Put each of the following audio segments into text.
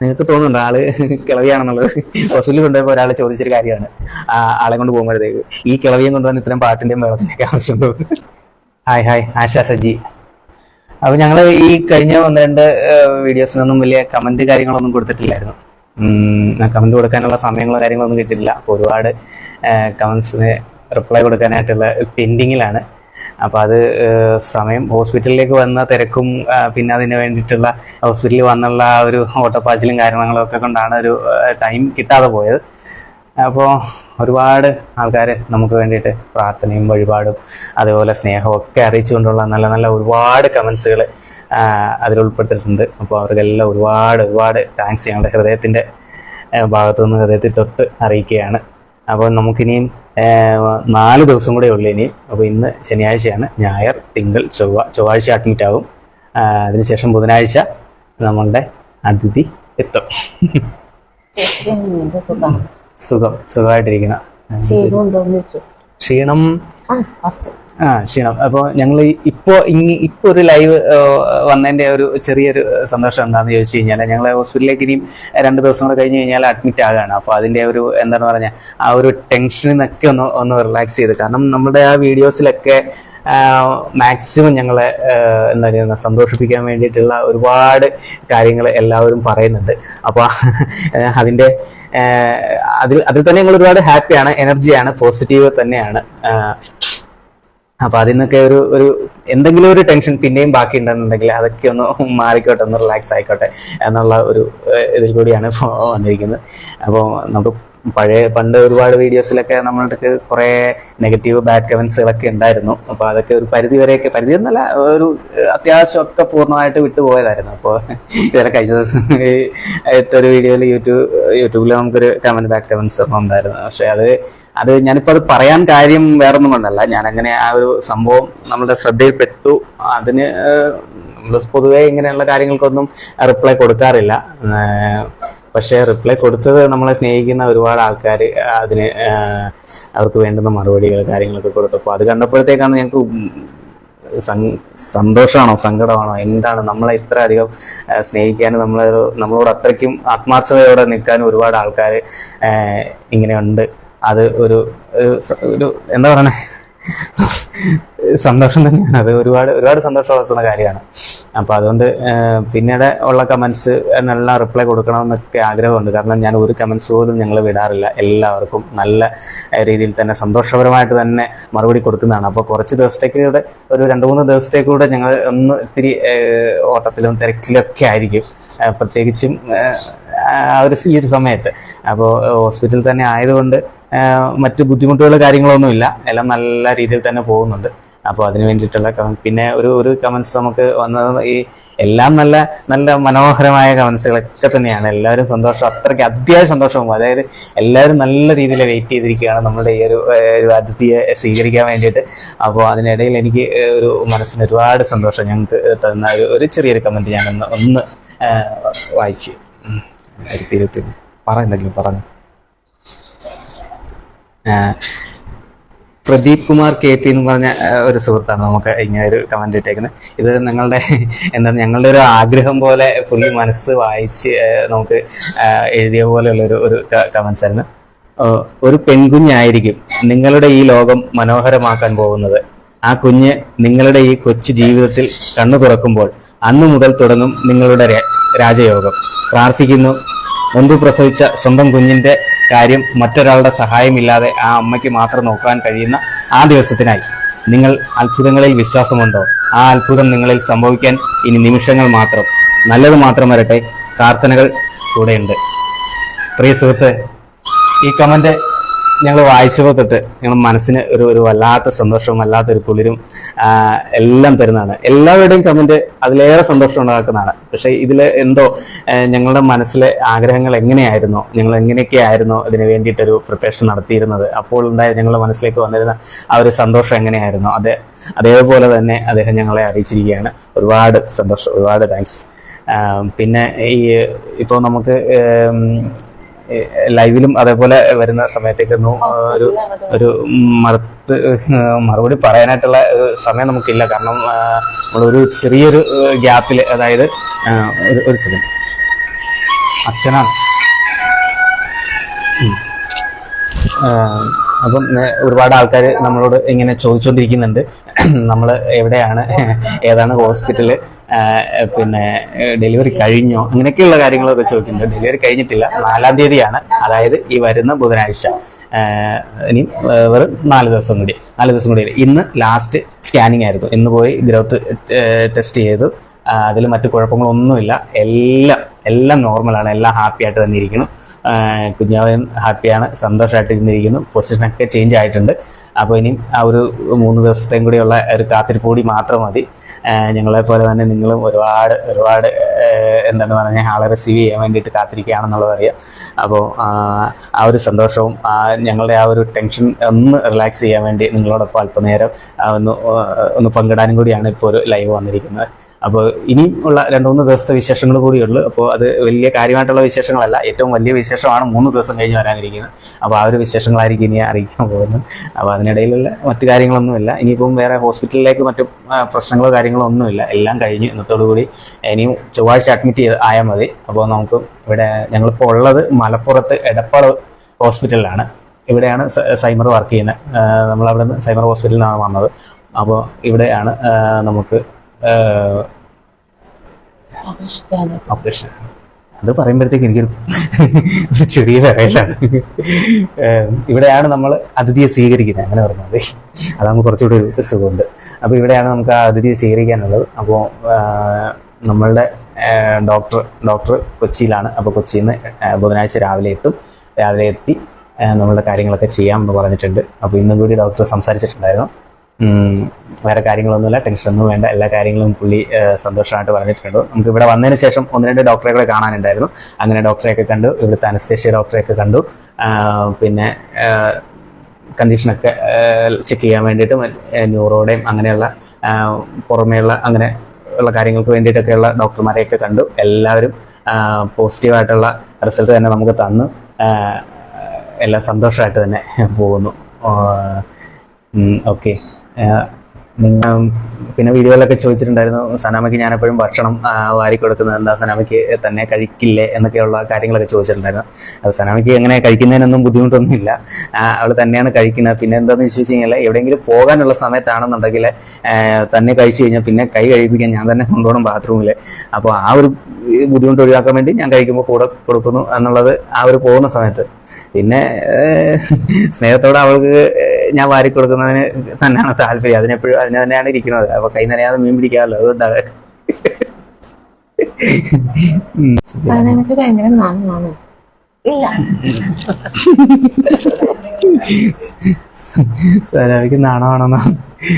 നിങ്ങൾക്ക് തോന്നുന്നുണ്ട് ആൾ കിളവിയാണെന്നുള്ളത്? ഹോസ്പിറ്റലിൽ കൊണ്ടുപോയപ്പോൾ ഒരാൾ ചോദിച്ചൊരു കാര്യമാണ്. ആളെ കൊണ്ട് പോകുമ്പോഴത്തേക്ക് ഈ കിളവിയും കൊണ്ടുവന്ന് ഇത്രയും പാട്ടിന്റെയും വെള്ളത്തിന്റെയൊക്കെ ആവശ്യമുണ്ടോ ഹായ് ഹായ്. ആശാ സജി. അപ്പൊ ഞങ്ങൾ ഈ കഴിഞ്ഞ ഒന്ന് രണ്ട് വീഡിയോസിനൊന്നും വലിയ കമന്റ് കാര്യങ്ങളൊന്നും കൊടുത്തിട്ടില്ലായിരുന്നു. കമന്റ് കൊടുക്കാനുള്ള സമയങ്ങളോ കാര്യങ്ങളോ ഒന്നും കിട്ടിയിട്ടില്ല ഒരുപാട് കമന്റ്സിന് റിപ്ലൈ കൊടുക്കാനായിട്ടുള്ള പെൻഡിങ്ങിലാണ് അപ്പോൾ അത് സമയം ഹോസ്പിറ്റലിലേക്ക് വന്ന തിരക്കും പിന്നെ അതിന് വേണ്ടിയിട്ടുള്ള ഹോസ്പിറ്റലിൽ വന്നുള്ള ആ ഒരു ഓട്ടപ്പാച്ചിലും കാര്യങ്ങളും ഒക്കെ കൊണ്ടാണ് ഒരു ടൈം കിട്ടാതെ പോയത്. അപ്പോൾ ഒരുപാട് ആൾക്കാർ നമുക്ക് വേണ്ടിയിട്ട് പ്രാർത്ഥനയും വഴിപാടും അതുപോലെ സ്നേഹവും ഒക്കെ അറിയിച്ചുകൊണ്ടുള്ള നല്ല നല്ല ഒരുപാട് കമൻസുകൾ അതിൽ ഉൾപ്പെടുത്തിയിട്ടുണ്ട്. അപ്പോൾ അവർക്കെല്ലാം ഒരുപാട് ഒരുപാട് താങ്ക്സ് ഞങ്ങളുടെ ഹൃദയത്തിന്റെ ഭാഗത്തു നിന്ന് ഹൃദയത്തിൽ തൊട്ട് അറിയിക്കുകയാണ്. അപ്പോൾ നമുക്കിനിയും നാല് ദിവസം കൂടെ ഉള്ളു ഇനിയും. അപ്പോൾ ഇന്ന് ശനിയാഴ്ചയാണ്. ഞായർ തിങ്കൾ ചൊവ്വ ചൊവ്വാഴ്ച അഡ്മിറ്റ് ആവും. അതിനുശേഷം ബുധനാഴ്ച നമ്മളുടെ അതിഥി എത്തും. സുഖം. സുഖം സുഖമായിട്ടിരിക്കണം. ക്ഷീണം? ആ ക്ഷീണം അപ്പോൾ ഞങ്ങൾ ഇപ്പോ ഇനി ഇപ്പോൾ ഒരു ലൈവ് വന്നതിന്റെ ഒരു ചെറിയൊരു സന്തോഷം എന്താണെന്ന് ചോദിച്ചു കഴിഞ്ഞാൽ ഞങ്ങൾ ഹോസ്പിറ്റലിലേക്ക് ഇനിയും രണ്ട് ദിവസം കൂടെ കഴിഞ്ഞ് കഴിഞ്ഞാൽ അഡ്മിറ്റ് ആകുകയാണ് അപ്പോൾ അതിന്റെ ഒരു എന്താണ് പറഞ്ഞാൽ ആ ഒരു ടെൻഷനിൽ നിന്നൊക്കെ ഒന്ന് ഒന്ന് റിലാക്സ് ചെയ്ത്. കാരണം നമ്മുടെ ആ വീഡിയോസിലൊക്കെ മാക്സിമം ഞങ്ങളെ എന്താ പറയുക സന്തോഷിപ്പിക്കാൻ വേണ്ടിയിട്ടുള്ള ഒരുപാട് കാര്യങ്ങൾ എല്ലാവരും പറയുന്നുണ്ട്. അപ്പോൾ അതിന്റെ അതിൽ അതിൽ തന്നെ ഞങ്ങൾ ഒരുപാട് ഹാപ്പിയാണ് എനർജിയാണ് പോസിറ്റീവ് തന്നെയാണ്. അപ്പൊ അതിൽ നിന്നൊക്കെ ഒരു ഒരു എന്തെങ്കിലും ഒരു ടെൻഷൻ പിന്നെയും ബാക്കി ഉണ്ടെന്നുണ്ടെങ്കിൽ അതൊക്കെ ഒന്ന് മാറിക്കോട്ടെ ഒന്ന് റിലാക്സ് ആയിക്കോട്ടെ എന്നുള്ള ഒരു ഇതിൽ കൂടിയാണ് ഇപ്പോൾ വന്നിരിക്കുന്നത്. അപ്പോൾ നമുക്ക് പഴയ പണ്ട് ഒരുപാട് വീഡിയോസിലൊക്കെ നമ്മൾക്ക് കുറേ നെഗറ്റീവ് ബാഡ് കമൻസുകളൊക്കെ ഉണ്ടായിരുന്നു. അപ്പോൾ അതൊക്കെ ഒരു പരിധി വരെയൊക്കെ പരിധി എന്നല്ല ഒരു അത്യാവശ്യമൊക്കെ പൂർണമായിട്ട് വിട്ടുപോയതായിരുന്നു. അപ്പോൾ ഇതുവരെ കഴിഞ്ഞ ദിവസം ഏറ്റൊരു വീഡിയോയിൽ യൂട്യൂബ് യൂട്യൂബിൽ നമുക്കൊരു കമന്റ് ബാക്ക് കമൻസ് ഉണ്ടായിരുന്നു പക്ഷെ അത് അത് ഞാനിപ്പോൾ അത് പറയാൻ കാര്യം വേറൊന്നും കൊണ്ടല്ല. അങ്ങനെ ആ ഒരു സംഭവം നമ്മുടെ ശ്രദ്ധയിൽപ്പെട്ടു. അതിന് നമ്മൾ പൊതുവേ ഇങ്ങനെയുള്ള കാര്യങ്ങൾക്കൊന്നും റിപ്ലൈ കൊടുക്കാറില്ല. പക്ഷേ റിപ്ലൈ കൊടുത്തത് നമ്മളെ സ്നേഹിക്കുന്ന ഒരുപാട് ആൾക്കാർ അതിന് അവർക്ക് വേണ്ടുന്ന മറുപടികൾ കാര്യങ്ങളൊക്കെ കൊടുത്തപ്പോൾ അത് കണ്ടപ്പോഴത്തേക്കാണ് ഞങ്ങൾക്ക് സന്തോഷമാണോ സങ്കടമാണോ എന്താണ് നമ്മളെ ഇത്ര അധികം സ്നേഹിക്കാനും നമ്മളെ നമ്മളോട് അത്രയ്ക്കും ആത്മാർത്ഥതയോടെ നിൽക്കാനും ഒരുപാട് ആൾക്കാർ ഇങ്ങനെയുണ്ട്. അത് ഒരു ഒരു എന്താ പറയണേ? സന്തോഷം തന്നെയാണ്. അത് ഒരുപാട് ഒരുപാട് സന്തോഷം വളർത്തുന്ന കാര്യമാണ്. അപ്പൊ അതുകൊണ്ട് പിന്നീട് ഉള്ള കമന്റ്സ് നല്ല റിപ്ലൈ കൊടുക്കണമെന്നൊക്കെ ആഗ്രഹമുണ്ട്. കാരണം ഞാൻ ഒരു കമന്റ്സ് പോലും ഞങ്ങൾ വിടാറില്ല. എല്ലാവർക്കും നല്ല രീതിയിൽ തന്നെ സന്തോഷപരമായിട്ട് തന്നെ മറുപടി കൊടുക്കുന്നതാണ്. അപ്പോൾ കുറച്ച് ദിവസത്തേക്ക് കൂടെ ഒരു രണ്ട് മൂന്ന് ദിവസത്തേക്ക് കൂടെ ഞങ്ങൾ ഒന്ന് ഇത്തിരി ഓട്ടത്തിലും തിരക്കിലൊക്കെ ആയിരിക്കും. പ്രത്യേകിച്ചും ഒരു ഈ ഒരു സമയത്ത്. അപ്പോൾ ഹോസ്പിറ്റലിൽ തന്നെ ആയതുകൊണ്ട് മറ്റ് ബുദ്ധിമുട്ടുകളോ കാര്യങ്ങളൊന്നുമില്ല. എല്ലാം നല്ല രീതിയിൽ തന്നെ പോകുന്നുണ്ട്. അപ്പോൾ അതിന് വേണ്ടിയിട്ടുള്ള പിന്നെ ഒരു ഒരു കമൻസ് നമുക്ക് വന്നത് ഈ എല്ലാം നല്ല നല്ല മനോഹരമായ കമൻസുകളൊക്കെ തന്നെയാണ്. എല്ലാവരും സന്തോഷം അത്രയ്ക്ക് അത്യാവശ്യം സന്തോഷവും അതായത് എല്ലാവരും നല്ല രീതിയിൽ വെയിറ്റ് ചെയ്തിരിക്കുകയാണ് നമ്മുടെ ഈ ഒരു അതിഥിയെ സ്വീകരിക്കാൻ വേണ്ടിയിട്ട്. അപ്പോൾ അതിനിടയിൽ എനിക്ക് ഒരു മനസ്സിന് ഒരുപാട് സന്തോഷം ഞങ്ങൾക്ക് തന്ന ഒരു ചെറിയൊരു കമന്റ് ഞാനൊന്ന് ഒന്ന് വായിച്ചു. ഇരുപത്തി പറ എന്തെങ്കിലും പറഞ്ഞു പ്രദീപ് കുമാർ കെ പി എന്ന് പറഞ്ഞ ഒരു സുഹൃത്താണ് നമുക്ക് ഇങ്ങനെ ഒരു കമന്റ് ഇട്ടേക്കുന്നത് ഇത് നിങ്ങളുടെ എന്താ ഞങ്ങളുടെ ഒരു ആഗ്രഹം പോലെ പുള്ളി മനസ്സ് വായിച്ച് നമുക്ക് എഴുതിയ പോലെയുള്ള ഒരു കമന്റ്സ് ആയിരുന്നു. ഒരു പെൺകുഞ്ഞായിരിക്കും നിങ്ങളുടെ ഈ ലോകം മനോഹരമാക്കാൻ പോകുന്നത്. ആ കുഞ്ഞ് നിങ്ങളുടെ ഈ കൊച്ചു ജീവിതത്തിൽ കണ്ണു തുറക്കുമ്പോൾ അന്നു മുതൽ തുടങ്ങും നിങ്ങളുടെ രാജയോഗം. പ്രാർത്ഥിക്കുന്നു. മുൻപ് പ്രസവിച്ച സ്വന്തം കുഞ്ഞിന്റെ കാര്യം മറ്റൊരാളുടെ സഹായമില്ലാതെ ആ അമ്മയ്ക്ക് മാത്രം നോക്കാൻ കഴിയുന്ന ആ ദിവസത്തിനായി. നിങ്ങൾ അത്ഭുതങ്ങളിൽ വിശ്വാസമുണ്ടോ? ആ അത്ഭുതം നിങ്ങളിൽ സംഭവിക്കാൻ ഇനി നിമിഷങ്ങൾ മാത്രം. നല്ലത് മാത്രം വരട്ടെ. പ്രാർത്ഥനകൾ കൂടെയുണ്ട്. പ്രിയ സുഹൃത്ത് ഈ കമന്റ് ഞങ്ങൾ വായിച്ചപ്പോൾ തൊട്ട് ഞങ്ങൾ മനസ്സിന് ഒരു ഒരു വല്ലാത്ത സന്തോഷവും വല്ലാത്തൊരു കുളിരും എല്ലാം തരുന്നതാണ്. എല്ലാവരുടെയും കമന്റ് അതിലേറെ സന്തോഷം ഉണ്ടാക്കുന്നതാണ്. പക്ഷെ ഇതിൽ എന്തോ ഞങ്ങളുടെ മനസ്സിലെ ആഗ്രഹങ്ങൾ എങ്ങനെയായിരുന്നോ ഞങ്ങൾ എങ്ങനെയൊക്കെയായിരുന്നോ ഇതിന് വേണ്ടിയിട്ടൊരു പ്രിപ്പറേഷൻ നടത്തിയിരുന്നത് അപ്പോൾ ഉണ്ടായ ഞങ്ങളുടെ മനസ്സിലേക്ക് വന്നിരുന്ന ആ ഒരു സന്തോഷം എങ്ങനെയായിരുന്നോ അതെ അതേപോലെ തന്നെ അദ്ദേഹം ഞങ്ങളെ അറിയിച്ചിരിക്കുകയാണ്. ഒരുപാട് സന്തോഷം ഒരുപാട് താങ്ക്സ് പിന്നെ ഈ ഇപ്പോൾ നമുക്ക് ലൈവിലും അതേപോലെ വരുന്ന സമയത്തേക്കൊന്നും ഒരു ഒരു മറുത്ത് മറുപടി പറയാനായിട്ടുള്ള സമയം നമുക്കില്ല. കാരണം നമ്മളൊരു ചെറിയൊരു ഗ്യാപ്പിൽ അതായത് ഒരു ഒരു സെക്കൻഡ് അച്ഛനാണ്. അപ്പം ഒരുപാട് ആൾക്കാർ നമ്മളോട് ഇങ്ങനെ ചോദിച്ചുകൊണ്ടിരിക്കുന്നുണ്ട് നമ്മൾ എവിടെയാണ് ഏതാണ് ഹോസ്പിറ്റൽ പിന്നെ ഡെലിവറി കഴിഞ്ഞോ അങ്ങനെയൊക്കെയുള്ള കാര്യങ്ങളൊക്കെ ചോദിക്കുന്നുണ്ട്. ഡെലിവറി കഴിഞ്ഞിട്ടില്ല. നാലാം തീയതിയാണ്. അതായത് ഈ വരുന്ന ബുധനാഴ്ച. ഇനി വെറും നാല് ദിവസം കൂടി. നാല് ദിവസം കൂടി. ഇന്ന് ലാസ്റ്റ് സ്കാനിങ് ആയിരുന്നു. ഇന്ന് പോയി ഗ്രോത്ത് ടെസ്റ്റ് ചെയ്തു. അതിൽ മറ്റു കുഴപ്പങ്ങളൊന്നുമില്ല. എല്ലാം എല്ലാം നോർമലാണ് എല്ലാം ഹാപ്പി ആയിട്ട് തന്നെ ഇരിക്കണം കുഞ്ഞാവൻ ഹാപ്പിയാണ് സന്തോഷമായിട്ട് ഇരുന്നിരിക്കുന്നു പൊസിഷനൊക്കെ ചേഞ്ച് ആയിട്ടുണ്ട്. അപ്പോൾ ഇനിയും ആ ഒരു മൂന്ന് ദിവസത്തെയും കൂടിയുള്ള ഒരു കാത്തിരിപ്പ് കൂടി മാത്രം മതി. ഞങ്ങളെ പോലെ തന്നെ നിങ്ങളും ഒരുപാട് ഒരുപാട് എന്താണ് പറഞ്ഞാൽ ആളെ റിസീവ് ചെയ്യാൻ വേണ്ടിയിട്ട് കാത്തിരിക്കുകയാണെന്നുള്ളത് അറിയാം. അപ്പോൾ ആ ഒരു സന്തോഷവും ഞങ്ങളുടെ ആ ഒരു ടെൻഷൻ ഒന്ന് റിലാക്സ് ചെയ്യാൻ വേണ്ടി നിങ്ങളോടൊപ്പം അല്പനേരം ഒന്ന് ഒന്ന് പങ്കിടാനും കൂടിയാണ് ഇപ്പോൾ ഒരു ലൈവ് വന്നിരിക്കുന്നത്. അപ്പോൾ ഇനിയും ഉള്ള രണ്ട് മൂന്ന് ദിവസത്തെ വിശേഷങ്ങൾ കൂടിയുള്ളൂ അപ്പോൾ അത് വലിയ കാര്യമായിട്ടുള്ള വിശേഷങ്ങളല്ല ഏറ്റവും വലിയ വിശേഷമാണ് മൂന്ന് ദിവസം കഴിഞ്ഞ് വരാനിരിക്കുന്നത്. അപ്പോൾ ആ ഒരു വിശേഷങ്ങളായിരിക്കും ഇനി അറിയിക്കാൻ പോകുന്നത്. അപ്പോൾ അതിനിടയിലുള്ള മറ്റു കാര്യങ്ങളൊന്നുമില്ല. ഇനിയിപ്പം വേറെ ഹോസ്പിറ്റലിലേക്ക് മറ്റു പ്രശ്നങ്ങളോ കാര്യങ്ങളോ ഒന്നുമില്ല. എല്ലാം കഴിഞ്ഞ് ഇന്നത്തോടുകൂടി ഇനിയും ചൊവ്വാഴ്ച അഡ്മിറ്റ് ചെയ്ത് ആയാൽ മതി. അപ്പോൾ നമുക്ക് ഇവിടെ ഞങ്ങളിപ്പോൾ ഉള്ളത് മലപ്പുറത്ത് എടപ്പാട് ഹോസ്പിറ്റലിലാണ്. ഇവിടെയാണ് സൈമർ വർക്ക് ചെയ്യുന്നത്. നമ്മളവിടെ നിന്ന് സൈമർ ഹോസ്പിറ്റലിൽ നിന്നാണ് വന്നത്. അപ്പോൾ ഇവിടെയാണ് നമുക്ക്. ഓപ്പറേഷൻ അത് പറയുമ്പോഴത്തേക്ക് എനിക്കൊരു ഒരു ചെറിയ വേറെയാണ് ഇവിടെയാണ് നമ്മൾ അതിഥിയെ സ്വീകരിക്കുന്നത്. അങ്ങനെ പറഞ്ഞാൽ മതി അതാകുമ്പോൾ കുറച്ചുകൂടി ഒരു സുഖമുണ്ട്. അപ്പോൾ ഇവിടെയാണ് നമുക്ക് ആ അതിഥിയെ സ്വീകരിക്കാനുള്ളത്. അപ്പോൾ നമ്മളുടെ ഡോക്ടർ ഡോക്ടർ കൊച്ചിയിലാണ്. അപ്പോൾ കൊച്ചിയിൽ നിന്ന് ബുധനാഴ്ച രാവിലെ എത്തും. രാവിലെ എത്തി നമ്മളുടെ കാര്യങ്ങളൊക്കെ ചെയ്യാമെന്ന് പറഞ്ഞിട്ടുണ്ട്. അപ്പോൾ ഇന്നും കൂടി ഡോക്ടർ സംസാരിച്ചിട്ടുണ്ടായിരുന്നു. വേറെ കാര്യങ്ങളൊന്നുമില്ല ടെൻഷനൊന്നും വേണ്ട. എല്ലാ കാര്യങ്ങളും പുള്ളി സന്തോഷമായിട്ട് പറഞ്ഞിട്ടുണ്ട്. നമുക്ക് ഇവിടെ വന്നതിന് ശേഷം ഒന്ന് രണ്ട് ഡോക്ടറെ കൂടെ കാണാനുണ്ടായിരുന്നു. അങ്ങനെ ഡോക്ടറെയൊക്കെ കണ്ടു ഇവിടുത്തെ അനസ്തേഷ്യ ഡോക്ടറെയൊക്കെ കണ്ടു. പിന്നെ കണ്ടീഷനൊക്കെ ചെക്ക് ചെയ്യാൻ വേണ്ടിയിട്ടും ന്യൂറോയുടെയും അങ്ങനെയുള്ള പുറമെയുള്ള അങ്ങനെ ഉള്ള കാര്യങ്ങൾക്ക് വേണ്ടിയിട്ടൊക്കെയുള്ള ഡോക്ടർമാരെയൊക്കെ കണ്ടു. എല്ലാവരും പോസിറ്റീവായിട്ടുള്ള റിസൾട്ട് തന്നെ നമുക്ക് തന്നു. എല്ലാം സന്തോഷമായിട്ട് തന്നെ പോകുന്നു. ഓക്കെ നിങ്ങൾ പിന്നെ വീഡിയോയിലൊക്കെ ചോദിച്ചിട്ടുണ്ടായിരുന്നു സനാമയ്ക്ക് ഞാൻ എപ്പോഴും ഭക്ഷണം വാരി കൊടുക്കുന്നത് എന്താ? സനാമയ്ക്ക് തന്നെ കഴിക്കില്ലേ? എന്നൊക്കെയുള്ള കാര്യങ്ങളൊക്കെ ചോദിച്ചിട്ടുണ്ടായിരുന്നു. അത് സനാമയ്ക്ക് എങ്ങനെ കഴിക്കുന്നതിനൊന്നും ബുദ്ധിമുട്ടൊന്നുമില്ല. അവൾ തന്നെയാണ് കഴിക്കുന്നത്. പിന്നെ എന്താണെന്ന് ചോദിച്ചു കഴിഞ്ഞാൽ എവിടെയെങ്കിലും പോകാനുള്ള സമയത്താണെന്നുണ്ടെങ്കിൽ തന്നെ കഴിച്ചു കഴിഞ്ഞാൽ പിന്നെ കൈ കഴിപ്പിക്കാൻ ഞാൻ തന്നെ കൊണ്ടുപോകണം ബാത്റൂമിൽ അപ്പോൾ ആ ഒരു ബുദ്ധിമുട്ട് ഒഴിവാക്കാൻ വേണ്ടി ഞാൻ കഴിക്കുമ്പോൾ കൂടെ കൊടുക്കുന്നു എന്നുള്ളത് ആ ഒരു പോകുന്ന സമയത്ത്. പിന്നെ സ്നേഹത്തോടെ അവൾക്ക് ഞാൻ വാരി കൊടുക്കുന്നതിന് തന്നെയാണ് താല്പര്യം. അതിനെപ്പോഴും അതിനെ തന്നെയാണ് ഇരിക്കുന്നത്. അപ്പൊ കൈ നനയാതെ മീൻ പിടിക്കാമല്ലോ അതുകൊണ്ടാണ്. സനാമിക്ക് നാണമാണെന്നോ?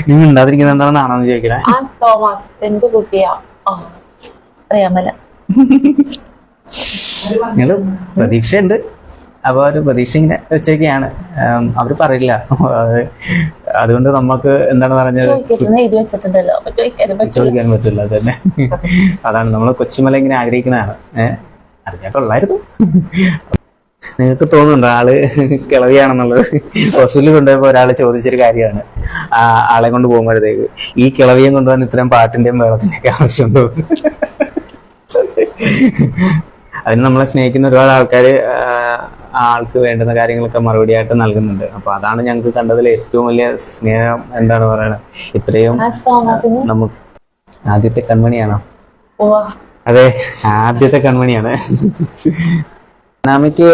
നീ എന്താണ് നാണോന്ന് ചോദിക്കണേ? ആ തോമസ് എന്ത് കുട്ടിയാ? ആ അറിയാമല്ല ഞങ്ങൾ പ്രതീക്ഷയുണ്ട്. അപ്പൊ ഒരു പ്രതീക്ഷ ഇങ്ങനെ വെച്ചൊക്കെയാണ്. അവർ പറയില്ല. അതുകൊണ്ട് നമുക്ക് എന്താണ് പറഞ്ഞത്? ചോദിക്കാൻ പറ്റില്ല. അത് തന്നെ അതാണ് നമ്മൾ കൊച്ചുമല ഇങ്ങനെ ആഗ്രഹിക്കുന്നതാണ് ഏഹ് അറിഞ്ഞാൽ കൊള്ളായിരുന്നു നിങ്ങൾക്ക് തോന്നുന്നുണ്ടോ ആൾ കിളവിയാണെന്നുള്ളത്? ഹോസ്പിറ്റലിൽ കൊണ്ടുപോയപ്പോ ഒരാൾ ചോദിച്ചൊരു കാര്യമാണ്. ആ ആളെ കൊണ്ട് പോകുമ്പോഴത്തേക്ക് ഈ കിളവിയും കൊണ്ടുപോകാൻ ഇത്രയും പാട്ടിന്റെയും വെള്ളത്തിന്റെയൊക്കെ ആവശ്യമുണ്ടോ? അതിന് നമ്മളെ സ്നേഹിക്കുന്ന ഒരുപാട് ആൾക്കാര് ആ ആൾക്ക് വേണ്ടുന്ന കാര്യങ്ങളൊക്കെ മറുപടി ആയിട്ട് നൽകുന്നുണ്ട്. അപ്പൊ അതാണ് ഞങ്ങൾക്ക് കണ്ടതിൽ ഏറ്റവും വലിയ സ്നേഹം എന്താണ് പറയുന്നത് ഇത്രയും നമുക്ക് ആദ്യത്തെ കൺമണിയാണോ? അതെ ആദ്യത്തെ കൺമണിയാണ്. അനാമിക്ക്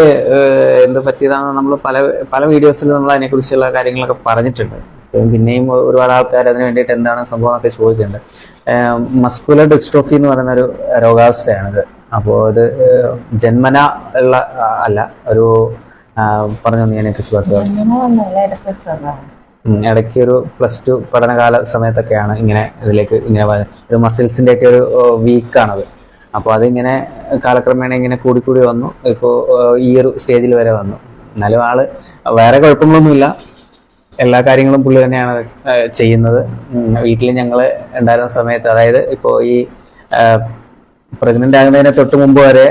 എന്ത് പറ്റിയതാണെന്ന് നമ്മൾ പല പല വീഡിയോസിൽ നമ്മൾ അതിനെക്കുറിച്ചുള്ള കാര്യങ്ങളൊക്കെ പറഞ്ഞിട്ടുണ്ട്. പിന്നെയും ഒരുപാട് ആൾക്കാർ അതിന് വേണ്ടിയിട്ട് എന്താണ് സംഭവം എന്നൊക്കെ ചോദിക്കുന്നുണ്ട്. മസ്കുലർ ഡിസ്ട്രോഫി എന്ന് പറയുന്ന ഒരു രോഗാവസ്ഥയാണിത്. അപ്പോൾ ഇത് ജന്മന ഉള്ള അല്ല ഒരു പറഞ്ഞു അങ്ങനെ ഇടയ്ക്ക് ഒരു പ്ലസ് ടു പഠനകാല സമയത്തൊക്കെയാണ് ഇങ്ങനെ ഇതിലേക്ക് ഇങ്ങനെ ഒരു മസിൽസിന്റെ ഒക്കെ ഒരു വീക്കാണത്. അപ്പോൾ അതിങ്ങനെ കാലക്രമേണ ഇങ്ങനെ കൂടിക്കൂടി വന്നു. ഇപ്പോ ഈ ഒരു സ്റ്റേജിൽ വരെ വന്നു. എന്നാലും ആൾ വേറെ കുഴപ്പങ്ങളൊന്നുമില്ല. എല്ലാ കാര്യങ്ങളും പുള്ളി തന്നെയാണ് ചെയ്യുന്നത്. വീട്ടിൽ ഞങ്ങൾ ഉണ്ടായിരുന്ന സമയത്ത് അതായത് ഇപ്പോ ഈ പ്രഗ്നന്റ് ആകുന്നതിന് തൊട്ട് മുമ്പ് വരെ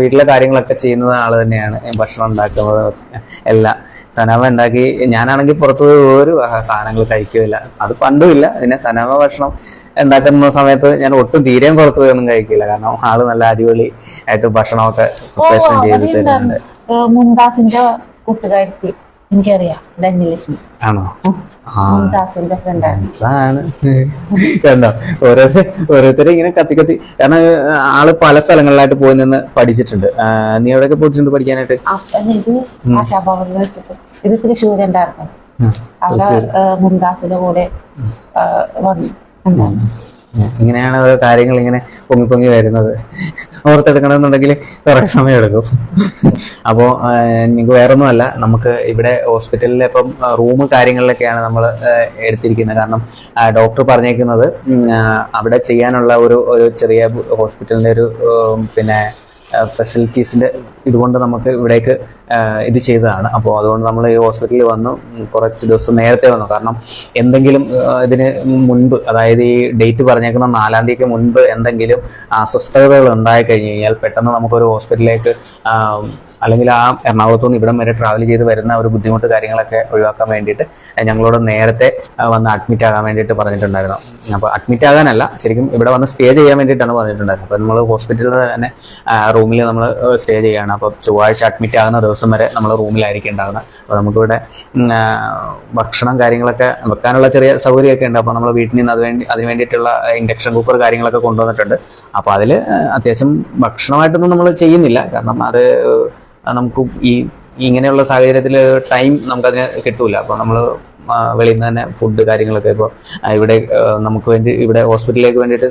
വീട്ടിലെ കാര്യങ്ങളൊക്കെ ചെയ്യുന്ന ആൾ തന്നെയാണ്. ഭക്ഷണം ഉണ്ടാക്കുന്നത് എല്ലാം. സനാമ ഉണ്ടാക്കി ഞാനാണെങ്കിൽ പുറത്തു പോയി ഒരു സാധനങ്ങൾ കഴിക്കില്ല അത് പണ്ടുമില്ല പിന്നെ സനാമ ഭക്ഷണം ഉണ്ടാക്കുന്ന സമയത്ത് ഞാൻ ഒട്ടും തീരെയും പുറത്തു പോയി ഒന്നും കഴിക്കില്ല. കാരണം ആൾ നല്ല അടിപൊളി ആയിട്ട് ഭക്ഷണമൊക്കെ പ്രിപ്പറേഷൻ ചെയ്ത് തരുന്നുണ്ട്. മുംതാസിന്റെ കൂട്ടുകാരത്തി എനിക്കറിയാം. ധന്യലക്ഷ്മി ആണോ? ആ. മുംതാസിന്റെ ഫ്രണ്ടാണ് അതാണ് കണ്ടോ? ഓരോരുത്തർ ഓരോരുത്തരെ ഇങ്ങനെ കത്തി കത്തി. കാരണം ആൾ പല സ്ഥലങ്ങളിലായിട്ട് പോയി നിന്ന് പഠിച്ചിട്ടുണ്ട്. നീ എവിടെയൊക്കെ പോയിട്ടുണ്ട് പഠിക്കാനായിട്ട്? ഇത് ആശാഭവനിൽ വെച്ചിട്ട്. ഇത് തൃശ്ശൂരുണ്ടായിരുന്നു ഉം. അവിടെ മുംതാസിന്റെ കൂടെ വന്നു ഉണ്ടായിരുന്നു. ഇങ്ങനെയാണ് ഓരോ കാര്യങ്ങൾ ഇങ്ങനെ പൊങ്ങി പൊങ്ങി വരുന്നത്. ഓർത്തെടുക്കണമെന്നുണ്ടെങ്കിൽ കുറെ സമയം എടുക്കും അപ്പോൾ നിങ്ങൾക്ക് വേറൊന്നുമല്ല. നമുക്ക് ഇവിടെ ഹോസ്പിറ്റലിൽ ഇപ്പം റൂം കാര്യങ്ങളിലൊക്കെയാണ് നമ്മൾ എടുത്തിരിക്കുന്നത്. കാരണം ഡോക്ടർ പറഞ്ഞേക്കുന്നത് അവിടെ ചെയ്യാനുള്ള ഒരു ഒരു ചെറിയ ഹോസ്പിറ്റലിന്റെ ഒരു പിന്നെ ഫെസിലിറ്റീസിന്റെ ഇതുകൊണ്ട് നമുക്ക് ഇവിടേക്ക് ഇത് ചെയ്തതാണ്. അപ്പോൾ അതുകൊണ്ട് നമ്മൾ ഈ ഹോസ്പിറ്റലിൽ വന്നു. കുറച്ച് ദിവസം നേരത്തെ വന്നു. കാരണം എന്തെങ്കിലും ഇതിന് മുൻപ് അതായത് ഈ ഡേറ്റ് പറഞ്ഞേക്കുന്ന നാലാം തീയതിക്ക് മുൻപ് എന്തെങ്കിലും അസ്വസ്ഥതകൾ ഉണ്ടായി കഴിഞ്ഞു കഴിഞ്ഞാൽ പെട്ടെന്ന് നമുക്കൊരു ഹോസ്പിറ്റലിലേക്ക് അല്ലെങ്കിൽ ആ എറണാകുളത്തു നിന്ന് ഇവിടം വരെ ട്രാവൽ ചെയ്ത് വരുന്ന ഒരു ബുദ്ധിമുട്ട് കാര്യങ്ങളൊക്കെ ഒഴിവാക്കാൻ വേണ്ടിയിട്ട് ഞങ്ങളോട് നേരത്തെ വന്ന് അഡ്മിറ്റ് ആകാൻ വേണ്ടിയിട്ട് പറഞ്ഞിട്ടുണ്ടായിരുന്നു. അപ്പോൾ അഡ്മിറ്റ് ആകാനല്ല ശരിക്കും ഇവിടെ വന്ന് സ്റ്റേ ചെയ്യാൻ വേണ്ടിയിട്ടാണ് പറഞ്ഞിട്ടുണ്ടായിരുന്നത്. അപ്പോൾ നമ്മൾ ഹോസ്പിറ്റലിൽ തന്നെ റൂമിൽ നമ്മൾ സ്റ്റേ ചെയ്യുകയാണ്. അപ്പോൾ ചൊവ്വാഴ്ച അഡ്മിറ്റ് ആകുന്ന ദിവസം വരെ നമ്മൾ റൂമിലായിരിക്കും ഉണ്ടാകുന്നത് അപ്പോൾ നമുക്കിവിടെ ഭക്ഷണം കാര്യങ്ങളൊക്കെ വെക്കാനുള്ള ചെറിയ സൗകര്യമൊക്കെ ഉണ്ട്. അപ്പോൾ നമ്മൾ വീട്ടിൽ നിന്ന് അത് വേണ്ടി അതിന് വേണ്ടിയിട്ടുള്ള ഇൻഡക്ഷൻ കുക്കർ കാര്യങ്ങളൊക്കെ കൊണ്ടുവന്നിട്ടുണ്ട്. അപ്പോൾ അതിൽ അത്യാവശ്യം ഭക്ഷണമായിട്ടൊന്നും നമ്മൾ ചെയ്യുന്നില്ല. കാരണം അത് നമുക്ക് ഈ ഇങ്ങനെയുള്ള സാഹചര്യത്തിൽ ടൈം നമുക്കതിന് കിട്ടൂല. അപ്പോൾ നമ്മൾ വെളിയിൽ നിന്ന് തന്നെ ഫുഡ് കാര്യങ്ങളൊക്കെ ഇപ്പോൾ ഇവിടെ നമുക്ക് വേണ്ടി ഇവിടെ ഹോസ്പിറ്റലിലേക്ക് വേണ്ടിയിട്ട്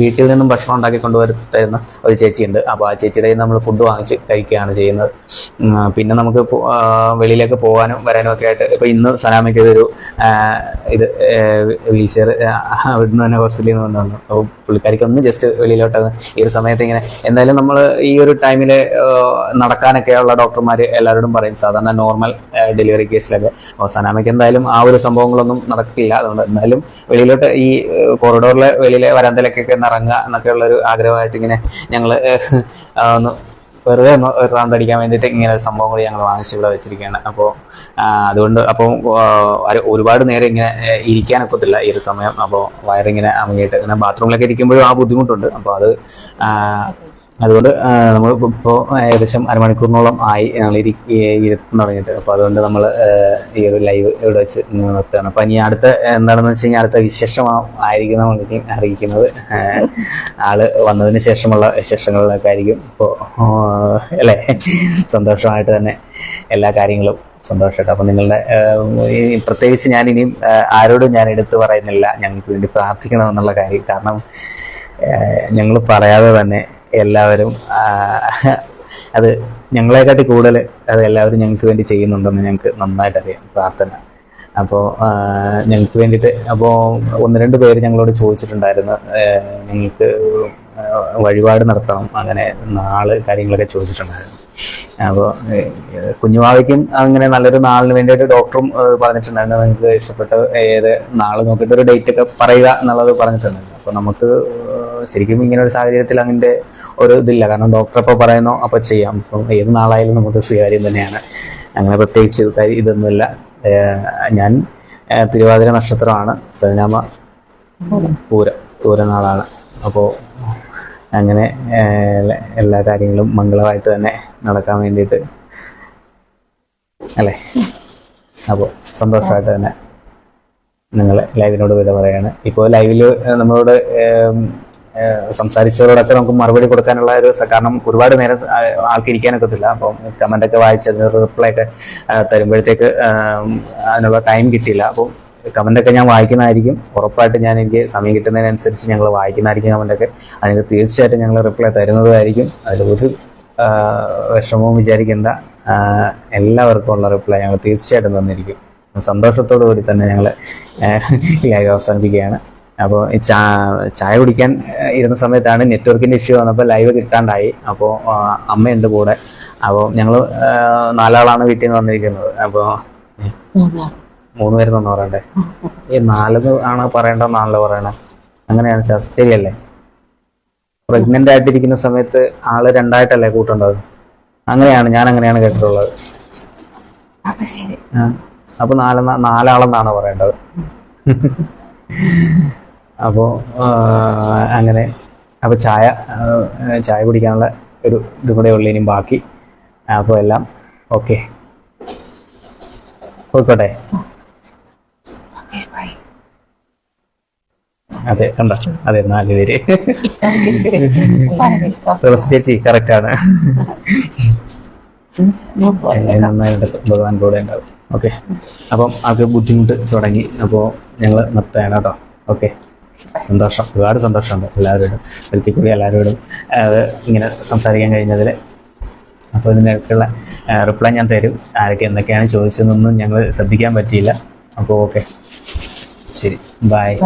വീട്ടിൽ നിന്നും ഭക്ഷണം ഉണ്ടാക്കി കൊണ്ടുവരുന്ന ഒരു ചേച്ചിയുണ്ട്. അപ്പോൾ ആ ചേച്ചിയുടെ നമ്മൾ ഫുഡ് വാങ്ങിച്ച് കഴിക്കുകയാണ് ചെയ്യുന്നത്. പിന്നെ നമുക്ക് വെളിയിലേക്ക് പോകാനും വരാനും ഒക്കെ ആയിട്ട് ഇപ്പോൾ ഇന്ന് സനാമയ്ക്ക് ഇതൊരു ഇത് വീൽ ചെയർ അവിടുന്ന് തന്നെ ഹോസ്പിറ്റലിൽ നിന്ന് കൊണ്ടുവന്നു. അപ്പോൾ പുള്ളിക്കാരിക്ക് ഒന്ന് ജസ്റ്റ് വെളിയിലോട്ട് ഈ ഒരു സമയത്ത് ഇങ്ങനെ എന്തായാലും നമ്മൾ ഈ ഒരു ടൈമിൽ നടക്കാനൊക്കെയുള്ള ഡോക്ടർമാർ എല്ലാവരോടും പറയും. സാധാരണ നോർമൽ ഡെലിവറി കേസിലൊക്കെ അപ്പോൾ സനാമയ്ക്ക് എന്തായാലും ആ ഒരു സംഭവങ്ങളൊന്നും നടക്കില്ല. അതുകൊണ്ട് എന്തായാലും വെളിയിലോട്ട് ഈ കോറിഡോറിലെ വെളിയിലെ വരാന്തയിലൊക്കെ ഒന്ന് ഇറങ്ങുക എന്നൊക്കെയുള്ള ഒരു ആഗ്രഹമായിട്ട് ഇങ്ങനെ ഞങ്ങൾ ഒന്ന് വെറുതെ ഒന്ന് ഒരു റൗണ്ട് അടിക്കാൻ വേണ്ടിയിട്ട് ഇങ്ങനെ ഒരു സംഭവം കൂടി ഞങ്ങൾ വാങ്ങിച്ച് ഇവിടെ വെച്ചിരിക്കുകയാണ്. അപ്പോൾ അതുകൊണ്ട് അപ്പോൾ ഒരുപാട് നേരം ഇങ്ങനെ ഇരിക്കാനൊക്കത്തില്ല ഈ ഒരു സമയം. അപ്പോൾ വയറിങ്ങനെ അമങ്ങിയിട്ട് ഇങ്ങനെ ബാത്റൂമിലൊക്കെ ഇരിക്കുമ്പോഴും ആ ബുദ്ധിമുട്ടുണ്ട്. അപ്പോൾ അത് അതുകൊണ്ട് നമ്മൾ ഇപ്പോൾ ഏകദേശം അരമണിക്കൂറിനോളം ആയി ഞങ്ങൾ ഇരുത്തും തുടങ്ങിയിട്ട്. അപ്പോൾ അതുകൊണ്ട് നമ്മൾ ഈ ഒരു ലൈവ് ഇവിടെ വെച്ച് നിർത്തുകയാണ്. അപ്പോൾ ഇനി അടുത്ത എന്താണെന്ന് വെച്ച് കഴിഞ്ഞാൽ അടുത്ത വിശേഷം ആയിരിക്കും നമ്മൾക്ക് അറിയിക്കുന്നത്. ആൾ വന്നതിന് ശേഷമുള്ള വിശേഷങ്ങളിലൊക്കെ ആയിരിക്കും. ഇപ്പോൾ അല്ലേ? സന്തോഷമായിട്ട് തന്നെ എല്ലാ കാര്യങ്ങളും സന്തോഷമായിട്ട്. അപ്പം നിങ്ങളുടെ പ്രത്യേകിച്ച് ഞാൻ ഇനിയും ആരോടും ഞാൻ എടുത്തു പറയുന്നില്ല. ഞങ്ങൾക്ക് വേണ്ടി പ്രാർത്ഥിക്കണം എന്നുള്ള കാര്യം. കാരണം ഞങ്ങൾ പറയാതെ തന്നെ എല്ലാവരും അത് ഞങ്ങളെക്കാട്ടി കൂടുതൽ അത് എല്ലാവരും ഞങ്ങൾക്ക് വേണ്ടി ചെയ്യുന്നുണ്ടെന്ന് ഞങ്ങൾക്ക് നന്നായിട്ട് അറിയാം പ്രാർത്ഥന. അപ്പോൾ ഞങ്ങൾക്ക് വേണ്ടിയിട്ട് അപ്പോൾ ഒന്ന് രണ്ട് പേര് ഞങ്ങളോട് ചോദിച്ചിട്ടുണ്ടായിരുന്നു ഞങ്ങൾക്ക് വഴിപാട് നടത്തണം അങ്ങനെ നാൾ കാര്യങ്ങളൊക്കെ ചോദിച്ചിട്ടുണ്ടായിരുന്നു. അപ്പോൾ കുഞ്ഞുമാവയ്ക്കും അങ്ങനെ നല്ലൊരു നാളിന് വേണ്ടിയിട്ട് ഡോക്ടറും പറഞ്ഞിട്ടുണ്ടായിരുന്നു നിങ്ങൾക്ക് ഇഷ്ടപ്പെട്ട ഏത് നാൾ നോക്കിയിട്ട് ഒരു ഡേറ്റ് ഒക്കെ പറയുക എന്നുള്ളത് പറഞ്ഞിട്ടുണ്ടായിരുന്നു. അപ്പോൾ നമുക്ക് ശരിക്കും ഇങ്ങനെ ഒരു സാഹചര്യത്തിൽ അങ്ങനെ ഒരു ഇതില്ല. കാരണം ഡോക്ടർ ഇപ്പോൾ പറയുന്നോ അപ്പോൾ ചെയ്യാം. അപ്പം ഏത് നാളായാലും നമുക്ക് സ്വീകാര്യം തന്നെയാണ്. അങ്ങനെ പ്രത്യേകിച്ച് ഇത് ഇതൊന്നുമില്ല. ഞാൻ തിരുവാതിര നക്ഷത്രമാണ്. സൽനാമ പൂര പൂരനാളാണ് അപ്പോൾ അങ്ങനെ എല്ലാ കാര്യങ്ങളും മംഗളമായിട്ട് തന്നെ നടക്കാൻ വേണ്ടിയിട്ട് അല്ലേ? അപ്പോൾ സന്തോഷമായിട്ട് തന്നെ നിങ്ങൾ ലൈവിനോട് വിട പറയാണ്. ഇപ്പോൾ ലൈവിൽ നമ്മളോട് സംസാരിച്ചവരോടൊക്കെ നമുക്ക് മറുപടി കൊടുക്കാനുള്ള ഒരു കാരണം ഒരുപാട് നേരം ആൾക്ക് ഇരിക്കാനൊക്കത്തില്ല. അപ്പം കമന്റ് ഒക്കെ വായിച്ച് അതിന് റിപ്ലൈ ഒക്കെ തരുമ്പോഴത്തേക്ക് അതിനുള്ള ടൈം കിട്ടിയില്ല. അപ്പം കമന്റ് ഒക്കെ ഞാൻ വായിക്കുന്നതായിരിക്കും. ഉറപ്പായിട്ട് ഞാൻ എനിക്ക് സമയം കിട്ടുന്നതിനനുസരിച്ച് ഞങ്ങൾ വായിക്കുന്നതായിരിക്കും കമന്റ് ഒക്കെ അതിന് തീർച്ചയായിട്ടും ഞങ്ങൾ റിപ്ലൈ തരുന്നതായിരിക്കും. അതിൽ ഒരു വിഷമവും വിചാരിക്കേണ്ട. എല്ലാവർക്കും ഉള്ള റിപ്ലൈ ഞങ്ങൾ തീർച്ചയായിട്ടും തന്നിരിക്കും. സന്തോഷത്തോടു കൂടി തന്നെ ഞങ്ങൾ ലൈവ് അവസാനിപ്പിക്കുകയാണ്. അപ്പോൾ ചായ കുടിക്കാൻ ഇരുന്ന സമയത്താണ് നെറ്റ്വർക്കിന്റെ ഇഷ്യൂ വന്നപ്പോൾ ലൈവ് കിട്ടാണ്ടായി. അപ്പോൾ അമ്മയുണ്ട് കൂടെ. അപ്പോൾ ഞങ്ങൾ നാലാളാണ് വീട്ടിൽ നിന്ന് വന്നിരിക്കുന്നത്. അപ്പോൾ മൂന്ന് പേര് തന്നെ പറയണ്ടേ? ഈ നാലെന്ന് ആണ് പറയേണ്ടതെന്നാണല്ലോ പറയണേ. അങ്ങനെയാണ് ശരിയല്ലേ? പ്രഗ്നന്റ് ആയിട്ടിരിക്കുന്ന സമയത്ത് ആൾ രണ്ടായിട്ടല്ലേ കൂട്ടേണ്ടത്? അങ്ങനെയാണ് ഞാൻ അങ്ങനെയാണ് കേട്ടിട്ടുള്ളത് ശരി. ആ. അപ്പൊ നാല് നാലാളെന്നാണ് പറയേണ്ടത്. അപ്പോ അങ്ങനെ. അപ്പൊ ചായ ചായ കുടിക്കാനുള്ള ഒരു ഇതും കൂടെ ഉള്ളു ഇനിയും ബാക്കി. അപ്പോൾ എല്ലാം ഓക്കെ. പോയിക്കോട്ടെ? അതെ കണ്ട? അതെ നാല് പേര്. തുളസി ചേച്ചി കറക്റ്റ് ആണ് നന്നായിട്ട് ഭഗവാൻ കൂടെ ഉണ്ടാവും. ഓക്കെ. അപ്പം ആൾക്ക് ബുദ്ധിമുട്ട് തുടങ്ങി. അപ്പോൾ ഞങ്ങൾ നിർത്തുകയാണ് കേട്ടോ. ഓക്കെ. സന്തോഷം. ഒരുപാട് സന്തോഷമുണ്ട് എല്ലാവരോടും. ഒരിക്കൽ കൂടി എല്ലാവരോടും ഇങ്ങനെ സംസാരിക്കാൻ കഴിഞ്ഞതിൽ അപ്പോൾ ഇതിനൊക്കെയുള്ള റിപ്ലൈ ഞാൻ തരും. ആരൊക്കെ എന്തൊക്കെയാണ് ചോദിച്ചതെന്നൊന്നും ഞങ്ങൾ ശ്രദ്ധിക്കാൻ പറ്റിയില്ല. അപ്പോൾ ഓക്കെ. ശരി. ബൈ.